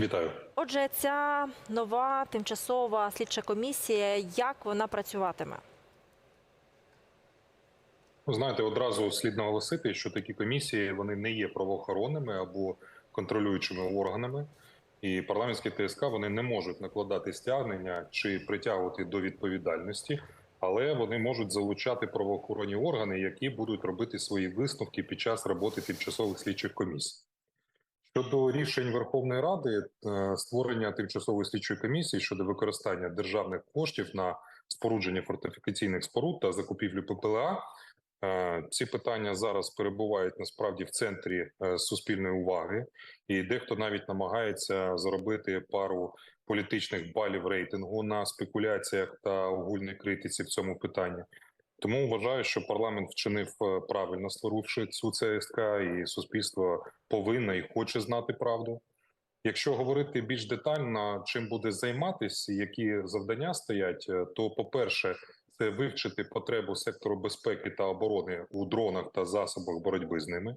Вітаю. Отже, ця нова тимчасова слідча комісія, як вона працюватиме? Знаєте, одразу слід наголосити, що такі комісії вони не є правоохоронними або контролюючими органами, і парламентські ТСК вони не можуть накладати стягнення чи притягувати до відповідальності, але вони можуть залучати правоохоронні органи, які будуть робити свої висновки під час роботи тимчасових слідчих комісій. Щодо рішень Верховної Ради, е, створення тимчасової слідчої комісії щодо використання державних коштів на спорудження фортифікаційних споруд та закупівлю ППЛА. Е, Ці питання зараз перебувають насправді в центрі е, суспільної уваги, і дехто навіть намагається заробити пару політичних балів рейтингу на спекуляціях та огульній критиці в цьому питанні. Тому вважаю, що парламент вчинив е, правильно, створивши цю ЦСК, і суспільство повинно і хоче знати правду. Якщо говорити більш детально, чим буде займатися, які завдання стоять, е, то по-перше, це вивчити потребу сектору безпеки та оборони у дронах та засобах боротьби з ними.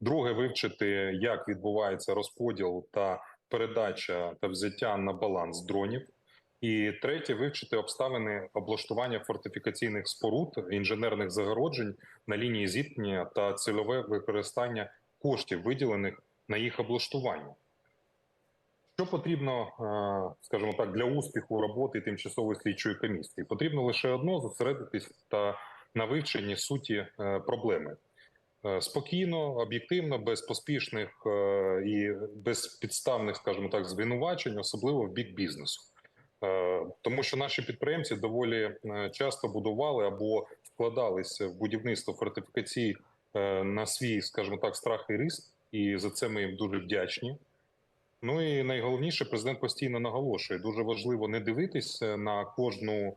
Друге, вивчити, як відбувається розподіл та передача та взяття на баланс дронів. І третє, вивчити обставини облаштування фортифікаційних споруд, інженерних загороджень на лінії зіткнення та цільове використання коштів, виділених на їх облаштування. Що потрібно, е, скажімо так, для успіху роботи тимчасової слідчої комісії? Потрібно лише одно зосередитись та на вивченні суті е, проблеми Е, спокійно, об'єктивно, без поспішних і безпідставних, скажімо так, звинувачень, особливо в бік бізнесу. Е, Тому що наші підприємці доволі е, часто будували або вкладалися в будівництво фортифікацій е, на свій, скажімо так, страх і риск, і за це ми їм дуже вдячні. Ну і найголовніше, президент постійно наголошує: дуже важливо не дивитися на кожну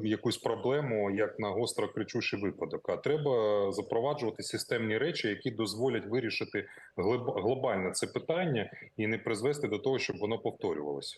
якусь проблему, як на гостро кричущий випадок. А треба запроваджувати системні речі, які дозволять вирішити глиб- глобально це питання і не призвести до того, щоб воно повторювалося.